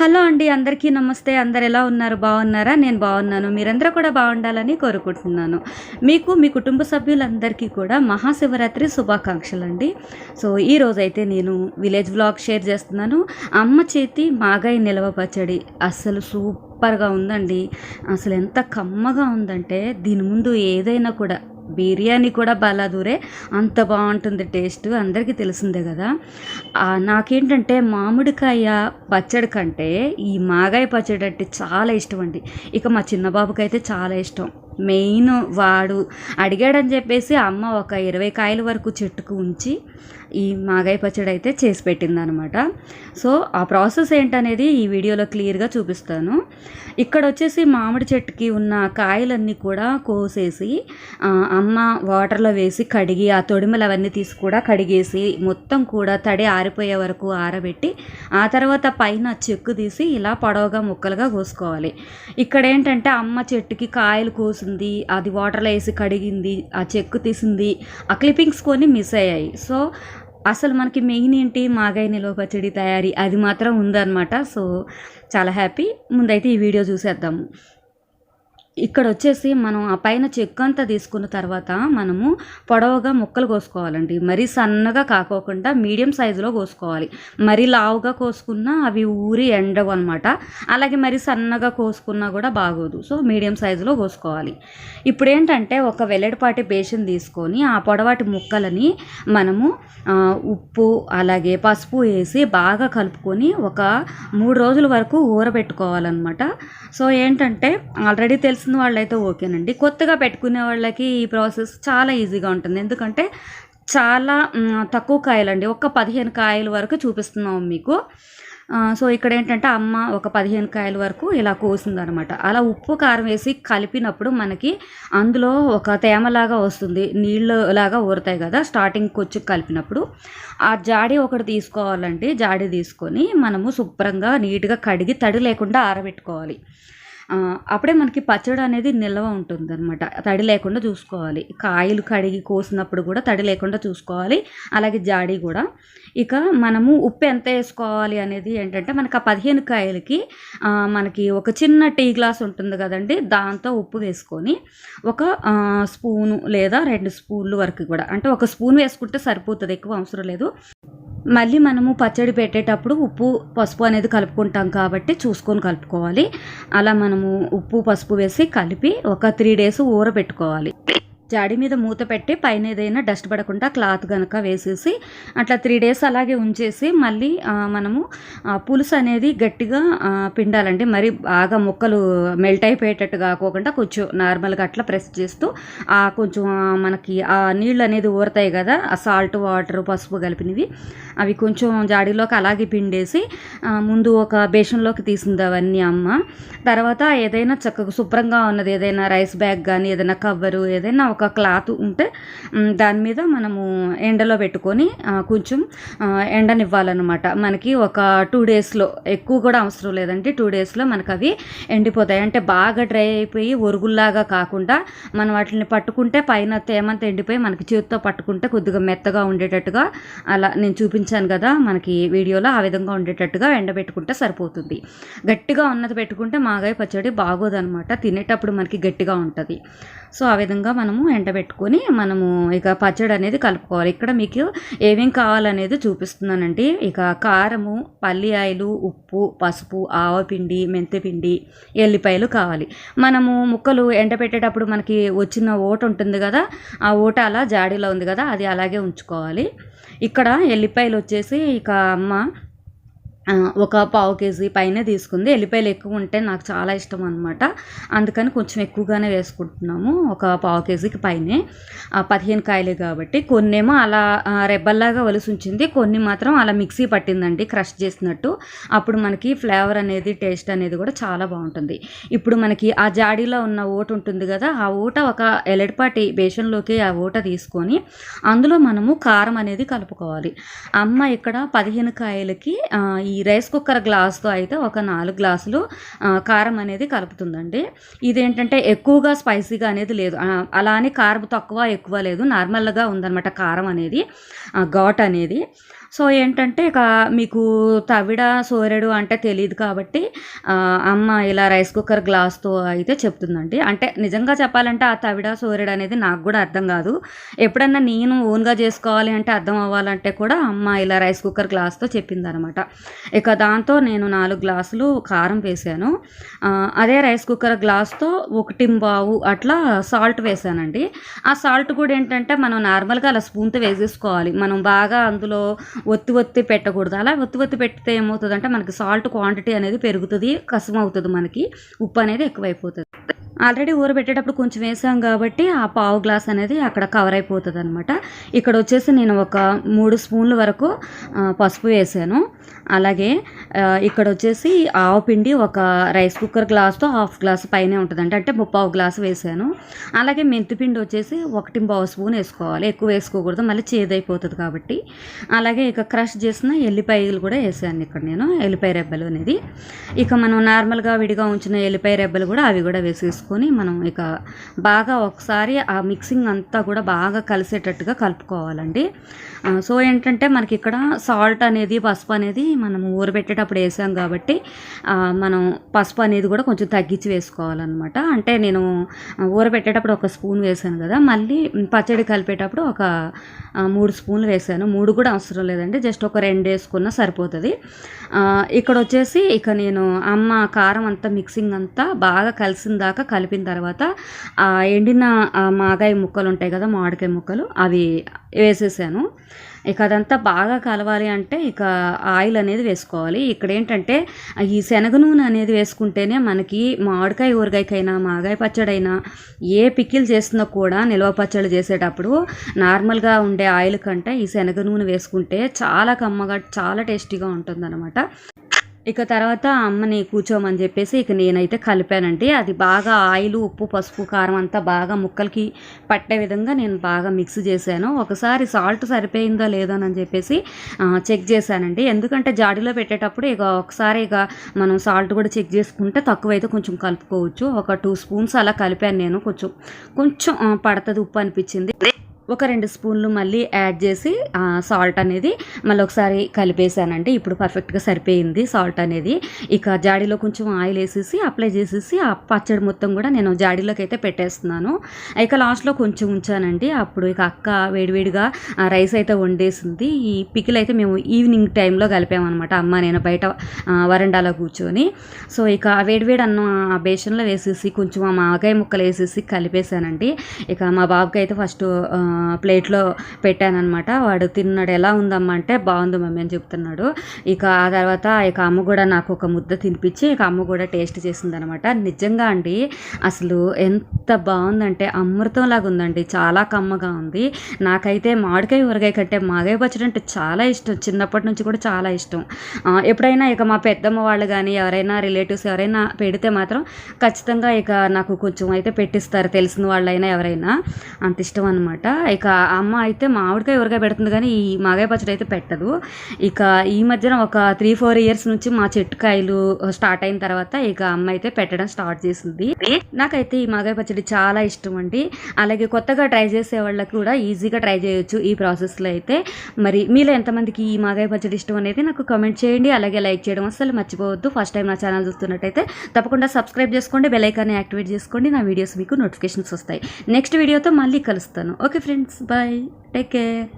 Hello అండి అందరికీ నమస్తే. అందరు ఎలా ఉన్నారు? బాగున్నారా? నేను బాగున్నాను. మీరందరూ కూడా బాగుండాలని కోరుకుంటున్నాను. మీకు మీ కుటుంబ సభ్యులందరికీ కూడా మహాశివరాత్రి శుభాకాంక్షలు అండి సో ఈ రోజైతే నేను విలేజ్ వ్లాగ్ షేర్ చేస్తున్నాను. అమ్మ చేతి మాగాయి నిలవ పచ్చడి అస్సలు సూపర్గా ఉందండి. అసలు ఎంత కమ్మగా ఉందంటే దీని ముందు ఏదైనా కూడా బిర్యానీ కూడా బలాదూరే. అంత బాగుంటుంది టేస్ట్ అందరికీ తెలిసిందే కదా. నాకేంటంటే మామిడికాయ పచ్చడి కంటే ఈ మాగాయ పచ్చడి అంటే చాలా ఇష్టం అండి. ఇక మా చిన్నబాబుకి అయితే చాలా ఇష్టం. మెయిన్ వాడు అడిగాడని చెప్పేసి అమ్మ ఒక ఇరవై కాయల వరకు చెట్టుకు ఉంచి ఈ మాగాయ పచ్చడి అయితే చేసి పెట్టిందనమాట. సో ఆ ప్రాసెస్ ఏంటనేది ఈ వీడియోలో క్లియర్గా చూపిస్తాను. ఇక్కడ వచ్చేసి మామిడి చెట్టుకి ఉన్న కాయలన్నీ కూడా కోసేసి అమ్మ వాటర్లో వేసి కడిగి ఆ తొడిమలు అవన్నీ తీసి కూడా కడిగేసి మొత్తం కూడా తడి ఆరిపోయే వరకు ఆరబెట్టి ఆ తర్వాత పైన చెక్కు తీసి ఇలా పొడవుగా ముక్కలుగా కోసుకోవాలి. ఇక్కడ ఏంటంటే అమ్మ చెట్టుకి కాయలు కోసింది అది వాటర్లో వేసి కడిగింది ఆ చెక్కు తీసింది ఆ క్లిప్పింగ్స్ కొన్ని మిస్ అయ్యాయి. సో అసలు మనకి మెయిన్ ఏంటి? మాగాయ నిల్వ పచ్చడి తయారీ అది మాత్రం ఉందన్నమాట. సో చాలా హ్యాపీ. ముందైతే ఈ వీడియో చూసేద్దాము. ఇక్కడ వచ్చేసి మనం ఆ పైన చెక్కు అంతా తీసుకున్న తర్వాత మనము పొడవుగా ముక్కలు కోసుకోవాలండి. మరీ సన్నగా కాకోకుండా మీడియం సైజులో కోసుకోవాలి. మరీ లావుగా కోసుకున్నా అవి ఊరి ఎండవు అనమాట అలాగే మరీ సన్నగా కోసుకున్నా కూడా బాగోదు. సో మీడియం సైజులో కోసుకోవాలి. ఇప్పుడు ఏంటంటే ఒక వెల్లడిపాటి బేషన్ తీసుకొని ఆ పొడవాటి ముక్కలని మనము ఉప్పు అలాగే పసుపు వేసి బాగా కలుపుకొని ఒక మూడు రోజుల వరకు ఊరబెట్టుకోవాలన్నమాట. సో ఏంటంటే ఆల్రెడీ తెలిసిన వాళ్ళైతే ఓకేనండి. కొత్తగా పెట్టుకునే వాళ్ళకి ఈ ప్రాసెస్ చాలా ఈజీగా ఉంటుంది. ఎందుకంటే చాలా తక్కువ కాయలండి. ఒక పదిహేను కాయల వరకు చూపిస్తున్నాం మీకు. సో ఇక్కడ ఏంటంటే అమ్మ ఒక పదిహేను కాయల వరకు ఇలా కోసిందనమాట. అలా ఉప్పు కారం వేసి కలిపినప్పుడు మనకి అందులో ఒక తేమలాగా వస్తుంది. నీళ్ళు లాగా ఊరుతాయి కదా స్టార్టింగ్ వచ్చి కలిపినప్పుడు. ఆ జాడి ఒకటి తీసుకోవాలండి. జాడి తీసుకొని మనము శుభ్రంగా నీట్గా కడిగి తడి లేకుండా ఆరబెట్టుకోవాలి. అప్పుడే మనకి పచ్చడి అనేది నిల్వ ఉంటుంది అనమాట తడి లేకుండా చూసుకోవాలి. కాయలు కడిగి కోసినప్పుడు కూడా తడి లేకుండా చూసుకోవాలి. అలాగే జాడి కూడా. ఇక మనము ఉప్పు ఎంత వేసుకోవాలి అనేది ఏంటంటే మనకి ఆ పదిహేను కాయలకి మనకి ఒక చిన్న టీ గ్లాస్ ఉంటుంది కదండి దాంతో ఉప్పు వేసుకొని ఒక స్పూను లేదా రెండు స్పూన్లు వరకు కూడా. అంటే ఒక స్పూన్ వేసుకుంటే సరిపోతుంది ఎక్కువ అవసరం లేదు. మళ్ళీ మనము పచ్చడి పెట్టేటప్పుడు ఉప్పు పసుపు అనేది కలుపుకుంటాం కాబట్టి చూసుకొని కలుపుకోవాలి. అలా మనము ఉప్పు పసుపు వేసి కలిపి ఒక త్రీ డేస్ ఊర పెట్టుకోవాలి జాడి మీద మూత పెట్టి పైన ఏదైనా డస్ట్ పడకుండా క్లాత్ కనుక వేసేసి అట్లా త్రీ డేస్ అలాగే ఉంచేసి మళ్ళీ మనము ఆ, పులుసు అనేది గట్టిగా పిండాలండి. మరి బాగా ముక్కలు మెల్ట్ అయిపోయేటట్టు కాకోకుండా కొంచెం నార్మల్గా అట్లా ప్రెస్ చేస్తూ ఆ కొంచెం మనకి ఆ నీళ్ళు అనేది ఊరతాయి కదా ఆ సాల్ట్ వాటర్ పసుపు కలిపినవి అవి కొంచెం జాడీలోకి అలాగే పిండేసి ముందు ఒక బేషన్లోకి తీసింది అవన్నీ అమ్మ. తర్వాత ఏదైనా చక్కగా శుభ్రంగా ఉన్నది ఏదైనా రైస్ బ్యాగ్ కానీ ఏదైనా కవరు ఏదైనా ఒక క్లాత్ ఉంటే దాని మీద మనము ఎండలో పెట్టుకొని కొంచెం ఎండనివ్వాలన్నమాట. మనకి ఒక టూ డేస్లో ఎక్కువ కూడా అవసరం లేదండి. టూ డేస్లో మనకు అవి ఎండిపోతాయి. అంటే బాగా డ్రై అయిపోయి ఒరుగుల్లాగా కాకుండా మనం వాటిని పట్టుకుంటే పైన తేమంత ఎండిపోయి మనకి చేతితో పట్టుకుంటే కొద్దిగా మెత్తగా ఉండేటట్టుగా అలా నేను చూపించాను కదా మనకి వీడియోలో ఆ విధంగా ఉండేటట్టుగా ఎండబెట్టుకుంటే సరిపోతుంది. గట్టిగా ఉన్నది పెట్టుకుంటే మాగాయ పచ్చడి బాగోదనమాట తినేటప్పుడు మనకి గట్టిగా ఉంటుంది. సో ఆ విధంగా మనము ఎండబెట్టుకొని మనము ఇక పచ్చడి అనేది కలుపుకోవాలి. ఇక్కడ మీకు ఏమేం కావాలనేది చూపిస్తున్నానండి. ఇక కారము పల్లి ఆయిలు ఉప్పు పసుపు ఆవపిండి మెంతిపిండి ఎల్లిపాయలు కావాలి. మనము ముక్కలు ఎండబెట్టేటప్పుడు మనకి వచ్చిన ఓట ఉంటుంది కదా ఆ ఓట అలా జాడీలో ఉంది కదా అది అలాగే ఉంచుకోవాలి. ఇక్కడ ఎల్లిపాయలు వచ్చేసి ఇక అమ్మ ఒక పావు కేజీ పైన తీసుకుంది. ఎల్లిపాయలు ఎక్కువ ఉంటే నాకు చాలా ఇష్టం అనమాట అందుకని కొంచెం ఎక్కువగానే వేసుకుంటున్నాము ఒక పావు కేజీకి పైనే. ఆ, పదిహేను కాయలే కాబట్టి. కొన్నేమో అలా రెబ్బల్లాగా వలిసి ఉంచింది. కొన్ని మాత్రం అలా మిక్సీ పట్టిందండి క్రష్ చేసినట్టు. అప్పుడు మనకి ఫ్లేవర్ అనేది టేస్ట్ అనేది కూడా చాలా బాగుంటుంది. ఇప్పుడు మనకి ఆ జాడీలో ఉన్న ఓట ఉంటుంది కదా ఆ ఊట ఒక ఎలడిపాటి బేషన్లోకి ఆ ఊట తీసుకొని అందులో మనము కారం అనేది కలుపుకోవాలి. అమ్మ ఇక్కడ పదిహేను కాయలకి ఈ ఈ రైస్ కుక్కర్ గ్లాస్తో అయితే ఒక నాలుగు గ్లాసులు కారం అనేది కలుపుతుందండి. ఇదేంటంటే ఎక్కువగా స్పైసీగా అనేది లేదు. అలానే అలా అని కారం తక్కువ ఎక్కువ లేదు. నార్మల్గా ఉందన్నమాట కారం అనేది ఘాట్ అనేది. సో ఏంటంటే ఇక మీకు తవిడ సోరెడు అంటే తెలియదు కాబట్టి అమ్మ ఇలా రైస్ కుక్కర్ గ్లాస్తో అయితే చెప్తుందండి. అంటే నిజంగా చెప్పాలంటే ఆ తవిడ సోరెడు అనేది నాకు కూడా అర్థం కాదు. ఎప్పుడన్నా నేను ఓన్గా చేసుకోవాలి అంటే అర్థం అవ్వాలంటే కూడా అమ్మ ఇలా రైస్ కుక్కర్ గ్లాస్తో చెప్పిందనమాట. ఇక దాంతో నేను నాలుగు గ్లాసులు కారం వేసాను. అదే రైస్ కుక్కర్ గ్లాస్తో ఒకటి బావు అట్లా సాల్ట్ వేసానండి. ఆ సాల్ట్ కూడా ఏంటంటే మనం నార్మల్గా అలా స్పూన్తో వేసేసుకోవాలి. మనం బాగా అందులో ఒత్తి ఒత్తి పెట్టకూడదు. అలా ఒత్తి ఒత్తి పెడితే ఏమవుతుందంటే మనకి సాల్ట్ క్వాంటిటీ అనేది పెరుగుతుంది కసం అవుతుంది మనకి ఉప్పు అనేది ఎక్కువైపోతుంది. ఆల్రెడీ ఊరబెట్టేటప్పుడు కొంచెం వేసాం కాబట్టి ఆ పావు గ్లాస్ అనేది అక్కడ కవర్ అయిపోతుంది అనమాట ఇక్కడ వచ్చేసి నేను ఒక మూడు స్పూన్ల వరకు పసుపు వేసాను. అలాగే ఇక్కడ వచ్చేసి ఆవు పిండి ఒక రైస్ కుక్కర్ గ్లాస్తో హాఫ్ గ్లాస్ పైనే ఉంటుందంట. అంటే ముప్పావు గ్లాస్ వేసాను. అలాగే మెంతిపిండి వచ్చేసి ఒకటి పావు స్పూన్ వేసుకోవాలి. ఎక్కువ వేసుకోకూడదు. మళ్ళీ చేదైపోతుంది కాబట్టి. అలాగే ఇక క్రష్ చేసిన ఎల్లిపాయలు కూడా వేసాను ఇక్కడ నేను. ఎల్లిపాయ రెబ్బలు అనేది. ఇక మనం నార్మల్గా విడిగా ఉంచిన ఎల్లిపాయ రెబ్బలు కూడా అవి కూడా వేసేసుకొని మనం ఇక బాగా ఒకసారి ఆ మిక్సింగ్ అంతా కూడా బాగా కలిసేటట్టుగా కలుపుకోవాలండి. సో ఏంటంటే మనకి ఇక్కడ సాల్ట్ అనేది పసుపు అనేది మనం ఊరబెట్టేటప్పుడు వేసాం కాబట్టి మనం పసుపు అనేది కూడా కొంచెం తగ్గించి వేసుకోవాలన్నమాట. అంటే నేను ఊరబెట్టేటప్పుడు ఒక స్పూన్ వేసాను కదా మళ్ళీ పచ్చడి కలిపేటప్పుడు ఒక మూడు స్పూన్లు వేసాను. మూడు కూడా అవసరం లేదండి జస్ట్ ఒక రెండు వేసుకున్నా సరిపోతుంది. ఇక్కడ వచ్చేసి ఇక నేను అమ్మ కారం అంతా మిక్సింగ్ అంతా బాగా కలిసిన దాకా కలిపిన తర్వాత ఎండిన మాగాయ ముక్కలు ఉంటాయి కదా మామిడికాయ ముక్కలు అవి వేసేసాను. ఇక అదంతా బాగా కలవాలి అంటే ఇక ఆయిల్ అనేది వేసుకోవాలి. ఇక్కడ ఏంటంటే ఈ శనగ నూనె అనేది వేసుకుంటేనే మనకి మామిడికాయ ఊరగాయకైనా మాగాయ పచ్చడైనా ఏ పికిల్ చేసినా కూడా నిల్వ పచ్చడి చేసేటప్పుడు నార్మల్గా ఉండే ఆయిల్ కంటే ఈ శనగ నూనె వేసుకుంటే చాలా కమ్మగా చాలా టేస్టీగా ఉంటుందన్నమాట. ఇక తర్వాత అమ్మని కూర్చోమని చెప్పేసి ఇక నేనైతే కలిపానండి. అది బాగా ఆయిల్ ఉప్పు పసుపు కారం అంతా బాగా ముక్కలకి పట్టే విధంగా నేను బాగా మిక్స్ చేశాను. ఒకసారి సాల్ట్ సరిపోయిందో లేదో అని చెప్పేసి చెక్ చేశానండి. ఎందుకంటే జాడీలో పెట్టేటప్పుడు ఇక ఒకసారి ఇక మనం సాల్ట్ కూడా చెక్ చేసుకుంటే తక్కువైతే కొంచెం కలుపుకోవచ్చు. ఒక టూ స్పూన్స్ అలా కలిపాను నేను. కొంచెం కొంచెం పడుతుంది ఉప్పు అనిపించింది. ఒక రెండు స్పూన్లు మళ్ళీ యాడ్ చేసి సాల్ట్ అనేది మళ్ళీ ఒకసారి కలిపేసానండి ఇప్పుడు పర్ఫెక్ట్గా సరిపోయింది సాల్ట్ అనేది. ఇక జాడీలో కొంచెం ఆయిల్ వేసేసి అప్లై చేసేసి ఆ పచ్చడి మొత్తం కూడా నేను జాడీలోకి అయితే పెట్టేస్తున్నాను. ఇక లాస్ట్లో కొంచెం ఉంచానండి. అప్పుడు ఇక అక్క వేడివేడిగా రైస్ అయితే వండేసింది. ఈ పికిల్ అయితే మేము ఈవినింగ్ టైంలో కలిపామన్నమాట. అమ్మ నేను బయట వరండాలో కూర్చొని. సో ఇక వేడివేడి అన్నం ఆ బేషన్లో వేసేసి కొంచెం ఆ మాగాయ ముక్కలు వేసేసి కలిపేసానండి ఇక మా బాబుకి అయితే ఫస్ట్ ప్లేట్లో పెట్టానమాట వాడు తిన్నాడు ఎలా ఉందమ్మా? అంటే బాగుంది మమ్మీ అని చెప్తున్నాడు. ఇక ఆ తర్వాత ఇక అమ్మ కూడా నాకు ఒక ముద్ద తినిపించి ఇక అమ్మ కూడా టేస్ట్ చేసిందనమాట నిజంగా అండి అసలు ఎంత బాగుందంటే అమృతంలాగా ఉందండి చాలా కమ్మగా ఉంది. నాకైతే మామిడికాయ ఊరగాయ కంటే మాగాయ పచ్చడి అంటే చాలా ఇష్టం. చిన్నప్పటి నుంచి కూడా చాలా ఇష్టం. ఎప్పుడైనా ఇక మా పెద్దమ్మ వాళ్ళు కానీ ఎవరైనా రిలేటివ్స్ ఎవరైనా పెడితే మాత్రం ఖచ్చితంగా ఇక నాకు కొంచెం అయితే పెట్టిస్తారు. తెలిసిన వాళ్ళైనా ఎవరైనా అంత ఇష్టం అనమాట ఇక అమ్మ అయితే మామిడికాయ ఊరగాయ పెడుతుంది కానీ ఈ మాగాయ పచ్చడి అయితే పెట్టదు. ఇక ఈ మధ్యన ఒక త్రీ ఫోర్ ఇయర్స్ నుంచి మా చెట్టుకాయలు స్టార్ట్ అయిన తర్వాత ఇక అమ్మ అయితే పెట్టడం స్టార్ట్ చేసింది. నాకైతే ఈ మాగాయ పచ్చడి చాలా ఇష్టం అండి. అలాగే కొత్తగా ట్రై చేసే వాళ్ళకి కూడా ఈజీగా ట్రై చేయొచ్చు ఈ ప్రాసెస్లో అయితే. మరి మీలో ఎంతమందికి ఈ మాగాయ పచ్చడి ఇష్టం అనేది నాకు కమెంట్ చేయండి. అలాగే లైక్ చేయడం అసలు మర్చిపోవద్దు. ఫస్ట్ టైం నా ఛానల్ చూస్తున్నట్టయితే తప్పకుండా సబ్స్క్రైబ్ చేసుకోండి బెల్ ఐకాన్ని యాక్టివేట్ చేసుకోండి. నా వీడియోస్ మీకు నోటిఫికేషన్స్ వస్తాయి. నెక్స్ట్ వీడియోతో మళ్ళీ కలుస్తాను. Okay friends Thanks. Bye. Take care.